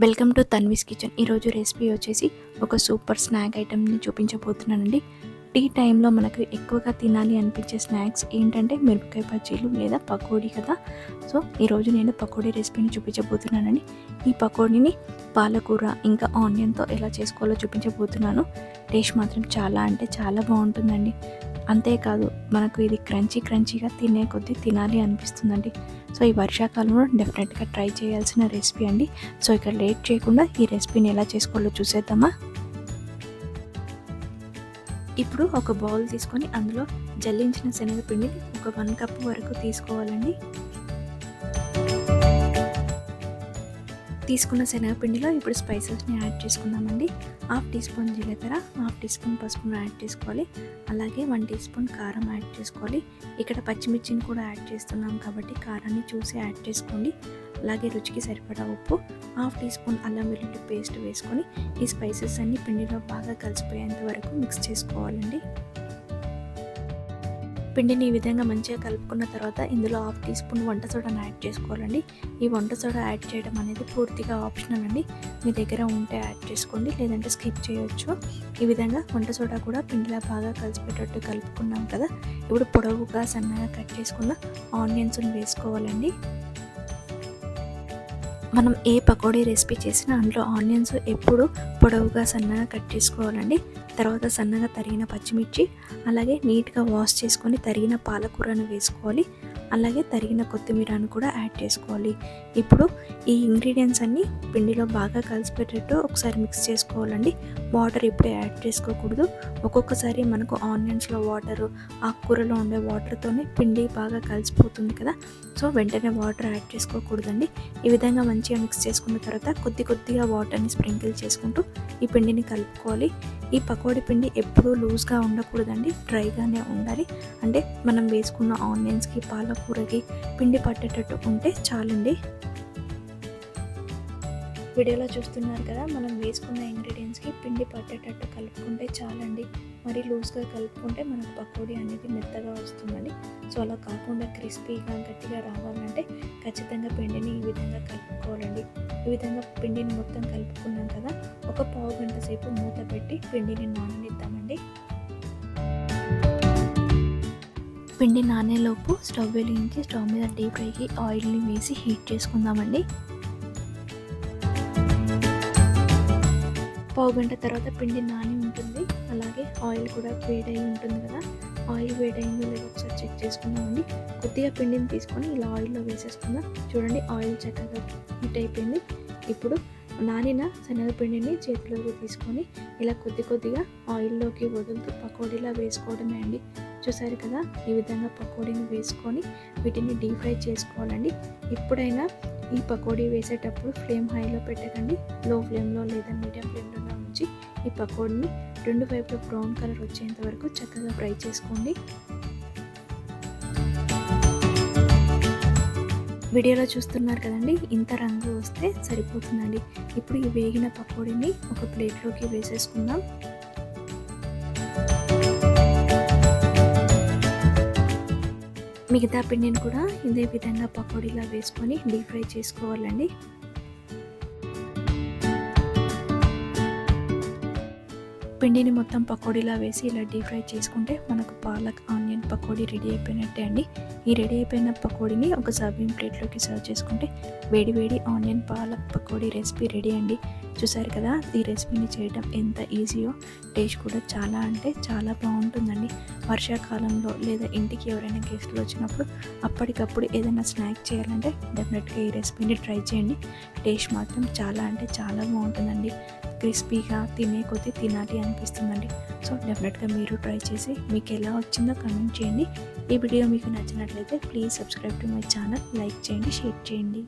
Welcome to Tanvi's kitchen. ఈరోజు recipe వచ్చేసి ఒక సూపర్ స్నాక్ ఐటెంని చూపించబోతున్నానండి. టీ టైంలో మనకు ఎక్కువగా తినాలి అనిపించే స్నాక్స్ ఏంటంటే మిరపకాయ బజ్జీలు లేదా పకోడీ కదా. సో ఈరోజు నేను పకోడీ రెసిపీని చూపించబోతున్నానండి. ఈ పకోడీని పాలకూర ఇంకా ఆనియన్తో ఎలా చేసుకోవాలో చూపించబోతున్నాను. టేస్ట్ మాత్రం చాలా అంటే చాలా బాగుంటుందండి. అంతేకాదు మనకు ఇది క్రంచీ క్రంచీగా తినే కొద్దీ తినాలి అనిపిస్తుందండి. సో ఈ వర్షాకాలంలో డెఫినెట్గా ట్రై చేయాల్సిన రెసిపీ అండి. సో ఇక్కడ లేట్ చేయకుండా ఈ రెసిపీని ఎలా చేసుకోవాలో చూసేద్దామా? ఇప్పుడు ఒక బౌల్ తీసుకొని అందులో జల్లించిన శనగపిండిని ఒక వన్ కప్ వరకు తీసుకోవాలండి. తీసుకున్న శనగపిండిలో ఇప్పుడు స్పైసెస్ని యాడ్ చేసుకుందామండి. హాఫ్ టీ స్పూన్ జీలకర్ర హాఫ్ టీ స్పూన్ పసుపును యాడ్ చేసుకోవాలి. అలాగే వన్ టీ స్పూన్ కారం యాడ్ చేసుకోవాలి. ఇక్కడ పచ్చిమిర్చిని కూడా యాడ్ చేస్తున్నాం కాబట్టి కారాన్ని చూసి యాడ్ చేసుకోండి. అలాగే రుచికి సరిపడా ఉప్పు హాఫ్ టీ స్పూన్ అల్లం వెల్లుల్లి పేస్ట్ వేసుకొని ఈ స్పైసెస్ అన్ని పిండిలో బాగా కలిసిపోయేంత వరకు మిక్స్ చేసుకోవాలండి. పిండిని ఈ విధంగా మంచిగా కలుపుకున్న తర్వాత ఇందులో హాఫ్ టీ స్పూన్ వంట సోడాను యాడ్ చేసుకోవాలండి. ఈ వంట సోడా యాడ్ చేయడం అనేది పూర్తిగా ఆప్షనల్ అండి. మీ దగ్గర ఉంటే యాడ్ చేసుకోండి లేదంటే స్కిప్ చేయొచ్చు. ఈ విధంగా వంట సోడా కూడా పిండిలా బాగా కలిసిపెట్టేటట్టు కలుపుకున్నాం కదా ఇప్పుడు పొడవుగా సన్నగా కట్ చేసుకున్న ఆనియన్స్ని వేసుకోవాలండి. మనం ఏ పకోడీ రెసిపీ చేసినా అందులో ఆనియన్స్ ఎప్పుడు పొడవుగా సన్నగా కట్ చేసుకోవాలండి. తర్వాత సన్నగా తరిగిన పచ్చిమిర్చి అలాగే నీట్గా వాష్ చేసుకొని తరిగిన పాలకూరను వేసుకోవాలి. అలాగే తరిగిన కొత్తిమీరను కూడా యాడ్ చేసుకోవాలి. ఇప్పుడు ఈ ఇంగ్రీడియంట్స్ అన్నీ పిండిలో బాగా కలిసిపెట్టేట్టు ఒకసారి మిక్స్ చేసుకోవాలండి. వాటర్ ఇప్పుడే యాడ్ చేసుకోకూడదు. ఒక్కొక్కసారి మనకు ఆనియన్స్లో వాటర్ ఆకుకూరలో ఉండే వాటర్తోనే పిండి బాగా కలిసిపోతుంది కదా. సో వెంటనే వాటర్ యాడ్ చేసుకోకూడదండి. ఈ విధంగా మంచిగా మిక్స్ చేసుకున్న తర్వాత కొద్ది కొద్దిగా వాటర్ని స్ప్రింకిల్ చేసుకుంటూ ఈ పిండిని కలుపుకోవాలి. ఈ పకోడీ పిండి ఎప్పుడూ లూజ్గా ఉండకూడదండి డ్రైగానే ఉండాలి. అంటే మనం వేసుకున్న ఆనియన్స్కి పాలకూరకి పిండి పట్టేటట్టు ఉంటే చాలండి. వీడియోలో చూస్తున్నారు కదా మనం వేసుకున్న ఇంగ్రీడియంట్స్కి పిండి పట్టేటట్టు కలుపుకుంటే చాలండి. మరి లూజ్గా కలుపుకుంటే మనకు పకోడీ అనేది మెత్తగా వస్తుందండి. సో అలా కాకుండా క్రిస్పీగా గట్టిగా రావాలంటే ఖచ్చితంగా పిండిని ఈ విధంగా కలుపుకోవాలండి. ఈ విధంగా పిండిని మొత్తం కలుపుకున్నాం కదా ఒక పావు గంట సేపు మూత పెట్టి పిండిని నాననిద్దామండి. పిండి నానేలోపు స్టవ్ వెలిగించి స్టవ్ మీద డీప్ ఫ్రైకి ఆయిల్ని వేసి హీట్ చేసుకుందామండి. పావు గంట తర్వాత పిండి నాని ఉంటుంది. అలాగే ఆయిల్ కూడా వేడై ఉంటుంది కదా. ఆయిల్ వేడైందో లేదో ఒకసారి చెక్ చేసుకుందామండి. కొద్దిగా పిండిని తీసుకొని ఇలా ఆయిల్లో వేసేసుకుందాం. చూడండి ఆయిల్ చక్కగా హీట్ అయిపోయింది. ఇప్పుడు నానిన శనగపిండిని చేతిలోకి తీసుకొని ఇలా కొద్ది కొద్దిగా ఆయిల్లోకి వదులుతూ పకోడీలా వేసుకోవడమే అండి. చూసారు కదా ఈ విధంగా పకోడీని వేసుకొని వీటిని డీప్ ఫ్రై చేసుకోవాలండి. ఎప్పుడైనా ఈ పకోడీ వేసేటప్పుడు ఫ్లేమ్ హైలో పెట్టకండి. లో ఫ్లేమ్లో లేదా మీడియం ఫ్లేమ్లో ఉంచి ఈ పకోడీని రెండు వైపులు బ్రౌన్ కలర్ వచ్చేంత వరకు చక్కగా ఫ్రై చేసుకోండి. వీడియోలో చూస్తున్నారు కదండి ఇంత రంగు వస్తే సరిపోతుందండి. ఇప్పుడు ఈ వేగిన పకోడీని ఒక ప్లేట్లోకి వేసేసుకుందాం. మిగతా పిండిని కూడా ఇదే విధంగా పకోడీలా వేసుకొని డీప్ ఫ్రై చేసుకోవాలండి. పిండిని మొత్తం పకోడీలా వేసి ఇలా డీప్ ఫ్రై చేసుకుంటే మనకు పాలక్ ఆనియన్ పకోడీ రెడీ అయిపోయినట్టే అండి. ఈ రెడీ అయిపోయిన పకోడీని ఒక సర్వింగ్ ప్లేట్లోకి సర్వ్ చేసుకుంటే వేడి వేడి onion palak pakodi recipe ready అండి. చూసారు కదా ఈ రెసిపీని చేయడం ఎంత ఈజీయో టేస్ట్ కూడా చాలా అంటే చాలా బాగుంటుందండి. వర్షాకాలంలో లేదా ఇంటికి ఎవరైనా గెస్ట్లు వచ్చినప్పుడు అప్పటికప్పుడు ఏదైనా స్నాక్ చేయాలంటే డెఫినెట్గా ఈ రెసిపీని ట్రై చేయండి. టేస్ట్ మాత్రం చాలా అంటే చాలా బాగుంటుందండి. క్రిస్పీగా తినే కొద్దీ తినాలి అనిపిస్తుందండి. సో డెఫినెట్గా మీరు ట్రై చేసి మీకు ఎలా వచ్చిందో కమెంట్ చేయండి. ఈ వీడియో మీకు నచ్చినట్లయితే please subscribe to my channel like చేయండి షేర్ చేయండి.